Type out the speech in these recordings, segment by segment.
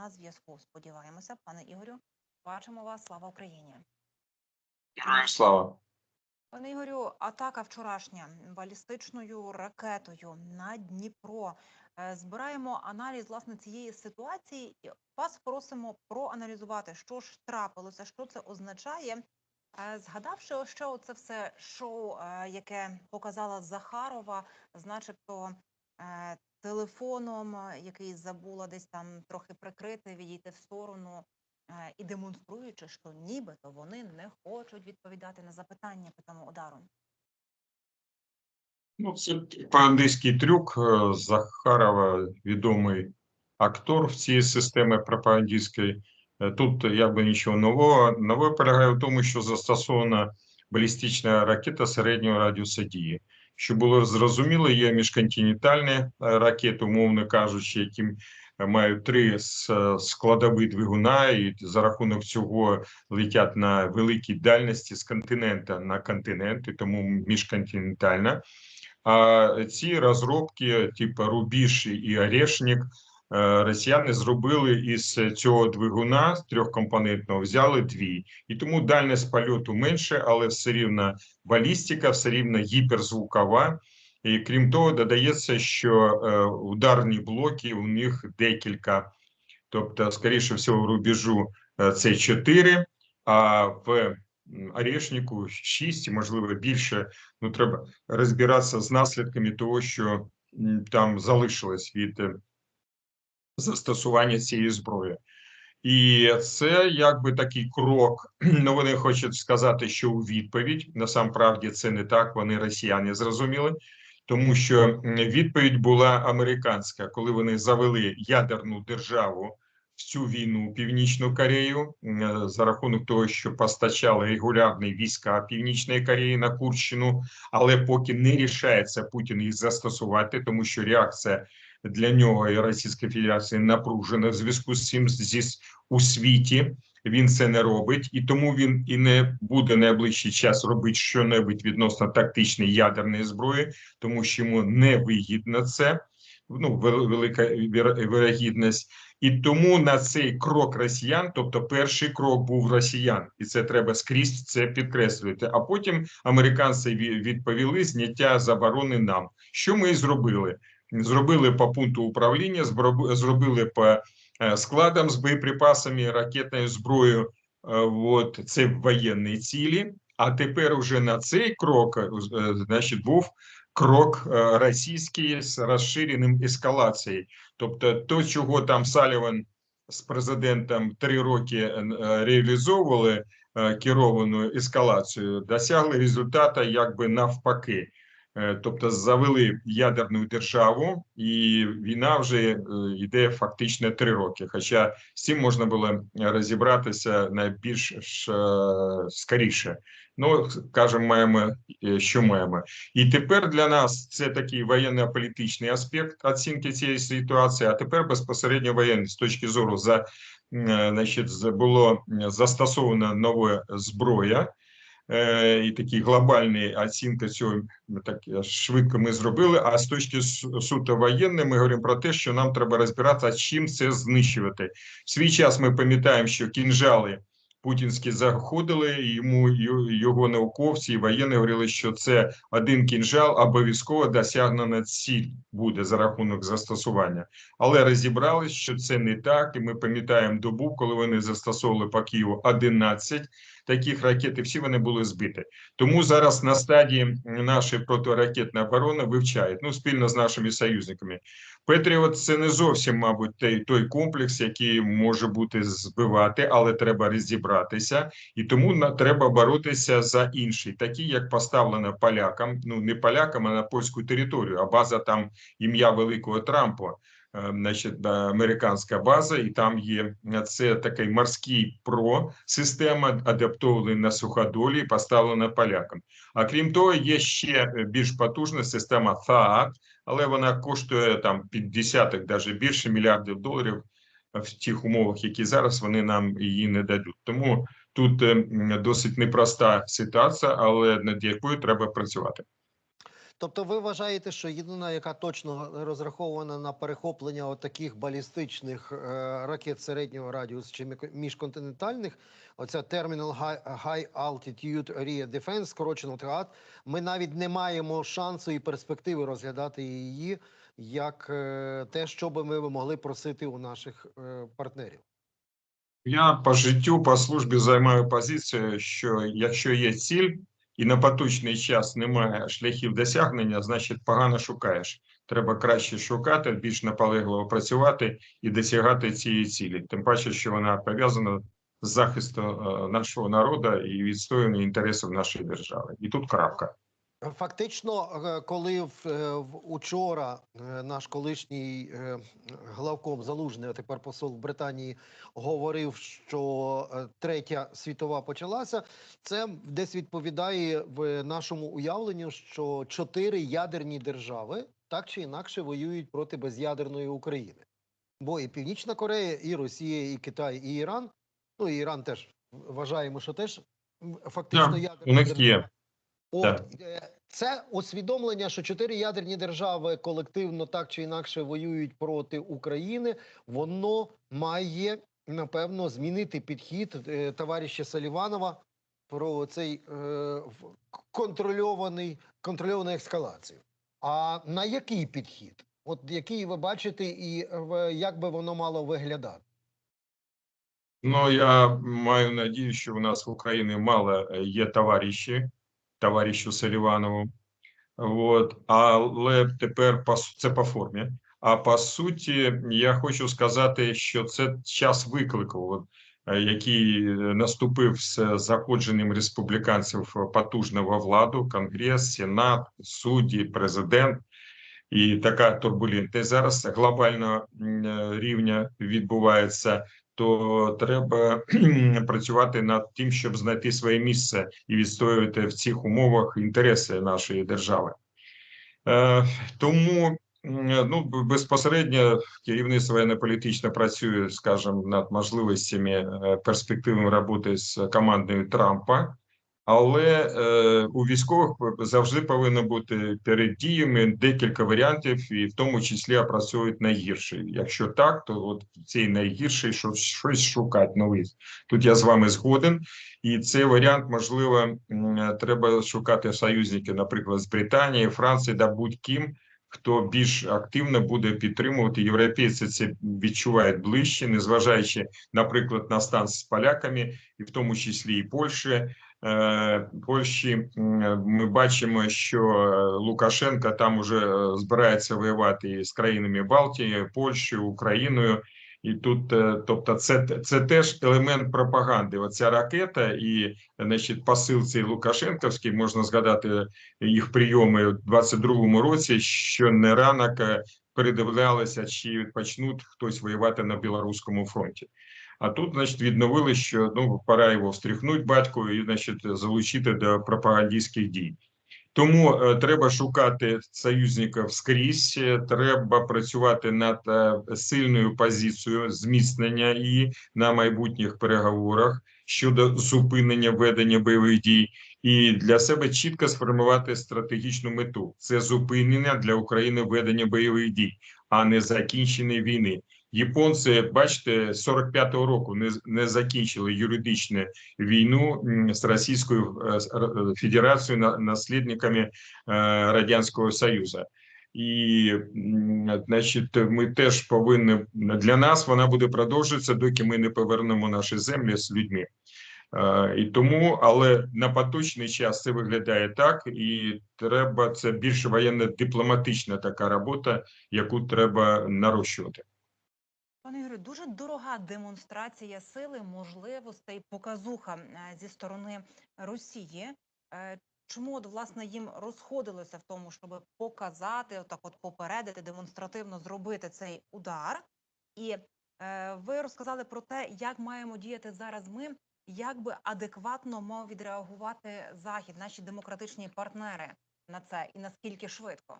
на зв'язку. Сподіваємося, пане Ігорю. Бачимо вас. Слава Україні. Героям слава. Пане Ігорю, атака вчорашня балістичною ракетою на Дніпро. Е, Збираємо аналіз власне цієї ситуації. Вас просимо проаналізувати, що ж трапилося, що це означає. Е, Згадавши ще оце все шоу, е, яке показала Захарова, з начебто е, телефоном, е, який забула десь там трохи прикрити, відійти в сторону, е, і демонструючи, що нібито вони не хочуть відповідати на запитання по тому удару. Ну, це пропагандистський трюк е, Захарова, відомий актор в цій системі пропагандистської. Е, Тут якби нічого нового. Нове полягає в тому, що застосована балістична ракета середнього радіуса дії. Щоб було зрозуміло, є міжконтинентальні е, ракети, умовно кажучи, які мають три с- складові двигуна, і за рахунок цього летять на великій дальності з континента на континент, і тому міжконтинентальна. А ці розробки, типу Рубіж і Орешник, е, росіяни зробили із цього двигуна трьохкомпонентного, взяли дві. І тому дальність польоту менше, але все рівно балістика, все рівно гіперзвукова. І крім того, додається, що е, ударні блоки у них декілька. Тобто, скоріше всього, в рубежу е, це 4, а в Орешнику 6, можливо, більше. Ну, треба розбиратися з наслідками того, що там залишилось від е, застосування цієї зброї. І це якби такий крок. Ну вони хочуть сказати, що у відповідь насамправді це не так. Вони росіяни зрозуміли, тому що відповідь була американська, коли вони завели ядерну державу в цю війну Північну Корею за рахунок того, що постачали регулярні війська Північної Кореї на Курщину, але поки не рішається Путін їх застосувати, тому що реакція для нього і Російської Федерації напружена в зв'язку з цим зі у світі. Він це не робить, і тому він і не буде найближчий час робити щонебудь відносно тактичної ядерної зброї, тому що йому не вигідно це. Ну, велика вірогідність, і тому на цей крок росіян, тобто перший крок був росіян, і це треба скрізь це підкреслювати. А потім американці відповіли зняття заборони нам. Що ми і зробили? Зробили по пункту управління, зробили по е, складам з боєприпасами, ракетною зброєю. е, От це воєнні цілі. А тепер уже на цей крок, е, значить, був крок російський з розширеним ескалацією. Тобто, то, чого там Саліван з президентом три роки реалізовували керовану ескалацію, досягли результату якби навпаки. Е, Тобто завели ядерну державу, і війна вже е, йде фактично три роки. Хоча з цим можна було розібратися найбільш е, скоріше. Ну кажемо, маємо що маємо. І тепер для нас це такий воєнно-політичний аспект оцінки цієї ситуації. А тепер безпосередньо воєнний з точки зору за значить, було застосовано нова зброя. Е, і такі глобальні оцінки цього так е, швидко ми зробили. А з точки суто воєнної, ми говоримо про те, що нам треба розбиратися, чим це знищувати. В свій час ми пам'ятаємо, що кінжали путінські заходили, йому його науковці і воєнні говорили, що це один кінжал обов'язково досягнена ціль буде за рахунок застосування. Але розібрались, що це не так, і ми пам'ятаємо добу, коли вони застосовували по Києву 11 таких ракет, і всі вони були збиті. Тому зараз на стадії нашої протиракетної оборони вивчають ну спільно з нашими союзниками. Петріот це не зовсім, мабуть, той, той комплекс, який може бути збивати, але треба розібратися, і тому на треба боротися за інший, такий як поставлено полякам. Ну не полякам, а на польську територію. А база там ім'я великого Трампа. Е, Значить, американська база, і там є е, це такий морський про система, адаптована на суходолі, і поставлена полякам. А крім того, є ще е, більш потужна система ТААТ, але вона коштує там під десяток, навіть більше мільярдів доларів в тих умовах, які зараз вони нам її не дадуть. Тому тут е, досить непроста ситуація, але над якою треба працювати. Тобто, ви вважаєте, що єдина, яка точно розрахована на перехоплення от таких балістичних е, ракет середнього радіусу чи міжконтинентальних, оця Terminal High, High Altitude Area Defense, скорочено ТРАД, ми навіть не маємо шансу і перспективи розглядати її як е, те, що би ми могли просити у наших е, партнерів. Я по життю, по службі займаю позицію, що якщо є ціль і на поточний час немає шляхів досягнення, значить погано шукаєш. Треба краще шукати, більш наполегливо працювати і досягати цієї цілі. Тим паче, що вона пов'язана з захистом е, нашого народу і відстоювання інтересів нашої держави. І тут крапка. Фактично, е, коли в, е, е, наш колишній главком Залужний, а тепер посол в Британії, говорив, що третя світова почалася, це десь відповідає в нашому уявленню, що чотири ядерні держави так чи інакше воюють проти без'ядерної України. Бо і Північна Корея, і Росія, і Китай, і Іран. Ну і Іран теж вважаємо, що теж фактично Так, ядерна держава. От Так. е, це усвідомлення, що чотири ядерні держави колективно так чи інакше воюють проти України. Воно має напевно змінити підхід е, товариша Саліванова про цей е, контрольований контрольовану ескалацію. А на який підхід? От який ви бачите, і як би воно мало виглядати? Ну, я маю надію, що у нас в Україні мало е, є товариші, товаришу Селіванову. От, але тепер це по формі. А по суті, я хочу сказати, що це час виклику, от, е, який е, наступив з заходженням республіканців в потужного владу, Конгрес, Сенат, судді, президент. І така турбулентність зараз глобального е, рівня відбувається. То треба працювати над тим, щоб знайти своє місце і відстоювати в цих умовах інтереси нашої держави. Е, тому ну, безпосередньо керівництво воєнно-політично працює, скажімо, над можливостями перспективи роботи з командою Трампа. Але е, у військових завжди повинно бути перед діями декілька варіантів, і в тому числі опрацьовують найгірший. Якщо так, то от цей найгірший що щось шукати новий. Тут я з вами згоден, і цей варіант можливо треба шукати союзників, наприклад, з Британії, Франції, да будь-ким, хто більш активно буде підтримувати. Європейці це відчувають ближче, незважаючи, наприклад, на стан з поляками, і в тому числі і Польщі. Е, Польщі ми бачимо, що е, Лукашенко там уже е, збирається воювати і з країнами Балтії, Польщею, Україною. І тут, тобто, це, це теж елемент пропаганди. Оця ракета і значить, посил цей Лукашенковський, можна згадати їх прийоми у 22-му році, що не ранок передивлялися, чи почнуть хтось воювати на білоруському фронті. А тут, значить, відновили, що ну пора його встряхнути батько і значить залучити до пропагандистських дій. Тому е, треба шукати союзників скрізь. е, Треба працювати над е, сильною позицією зміцнення її на майбутніх переговорах щодо зупинення ведення бойових дій, і для себе чітко сформувати стратегічну мету: це зупинення для України ведення бойових дій, а не закінчення війни. Японці, бачите, з 45-го року не, не закінчили юридичну війну з Російською е, Федерацією, на- наслідниками е, Радянського Союзу. І, значить, ми теж повинні для нас вона буде продовжуватися, доки ми не повернемо наші землі з людьми. Е, І тому, але на поточний час це виглядає так, і треба це більш воєнно-дипломатична така робота, яку треба нарощувати. Пане Ігорю, дуже дорога демонстрація сили, можливостей, показуха е, зі сторони Росії. Е, Чому от власне їм розходилося в тому, щоб показати, отак, от попередити, демонстративно зробити цей удар? І е, ви розказали про те, як маємо діяти зараз ми, як би адекватно мав відреагувати Захід, наші демократичні партнери на це, і наскільки швидко?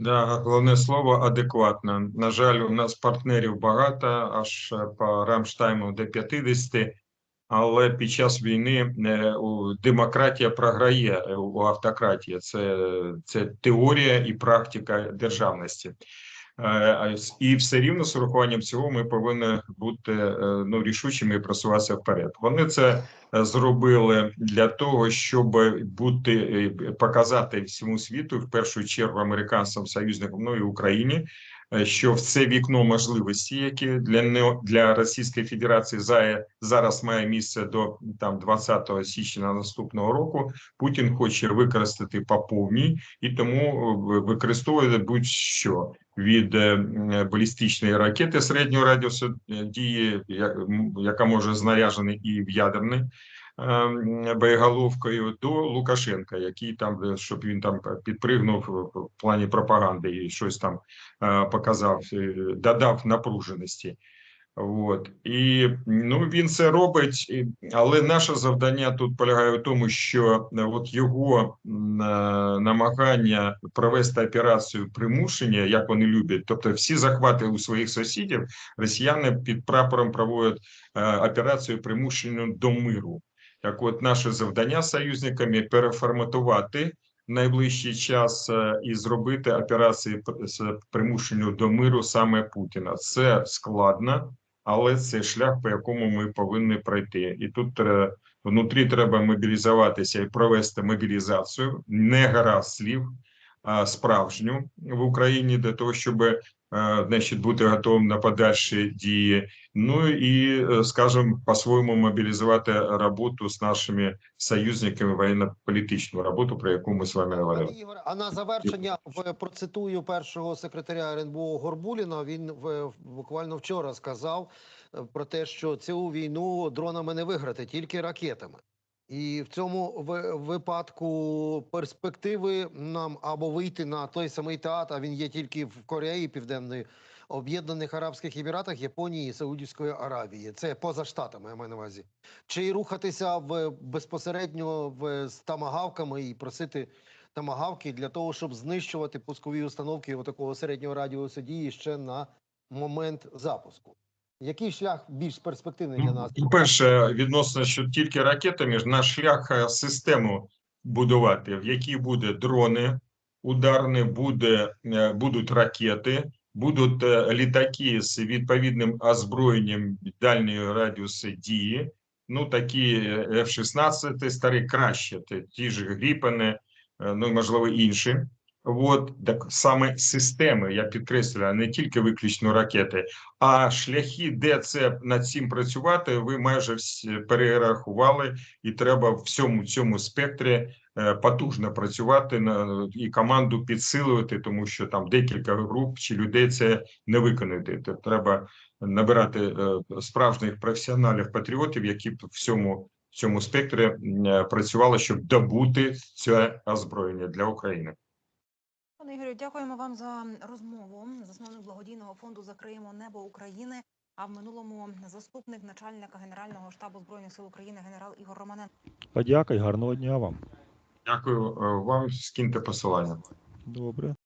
Да, головне слово адекватно. На жаль, у нас партнерів багато, аж е, по Рамштайму до 50. але під час війни е, демократія програє е, у автократії. Це, це теорія і практика державності. Е, І все рівно з урахуванням цього ми повинні бути е, ну, рішучими і просуватися вперед. Вони це е, зробили для того, щоб бути показати всьому світу, в першу чергу американцям, союзникам, ну і Україні, що в це вікно можливості, які для не для Російської Федерації за- зараз має місце до там 20 січня наступного року. Путін хоче використати по повній і тому використовує будь-що від е, балістичної ракети середнього радіусу е, дії, яка може знаряжена і в ядерний е, боєголовкою, до Лукашенка, який там, щоб він там підпригнув в- плані пропаганди і щось там показав, додав напруженості. От і ну він це робить, але наше завдання тут полягає в тому, що е, от його е, намагання провести операцію примушення, як вони люблять, тобто всі захвати у своїх сусідів, росіяни під прапором проводять е, операцію примушення до миру. Так, от наше завдання союзниками переформатувати найближчий час і зробити операції з примушення до миру саме Путіна. Це складно але це шлях, по якому ми повинні пройти. І тут внутрі треба мобілізуватися і провести мобілізацію, не гаразд слів, а справжню в Україні для того, щоб е, значить, бути готовим на подальші дії. Ну і, е, скажімо, по-своєму мобілізувати роботу з нашими союзниками, воєнно-політичну роботу, про яку ми з вами говорили. А на завершення в- процитую першого секретаря РНБО Горбуліна. Він буквально вчора сказав е, про те, що цю війну дронами не виграти, тільки ракетами. І в цьому випадку перспективи нам або вийти на той самий театр, а він є тільки в Кореї Південної, Об'єднаних Арабських Еміратах, Японії Саудівської Аравії. Це поза штатами, я маю на увазі. Чи рухатися в безпосередньо в з тамагавками і просити тамагавки для того, щоб знищувати пускові установки такого середнього радіусу дії ще на момент запуску. Який шлях більш перспективний для нас? По-перше, відносно, що тільки ракетами наш шлях е, систему будувати, в якій буде дрони ударні, буде, е, будуть ракети, будуть е, літаки з відповідним озброєнням дальнього радіусу дії. Ну, такі е, F-16 старі краще, ті ж Гріпени, е, ну можливо інші. От так саме системи, я підкреслюю, не тільки виключно ракети. А шляхи, де це над цим працювати, ви майже всі перерахували, і треба в всьому цьому спектрі е, потужно працювати на і команду підсилювати, тому що там декілька груп чи людей це не виконати. Треба набирати е, справжніх професіоналів патріотів, які б в всьому в цьому спектрі е, працювали, щоб добути це озброєння для України. Пане Ігорю, дякуємо вам за розмову. Засновник благодійного фонду Закриємо небо України. А в минулому заступник начальника Генерального штабу збройних сил України генерал Ігор Романенко. Подяка гарного дня вам. Дякую е, вам. Скиньте посилання. Добре.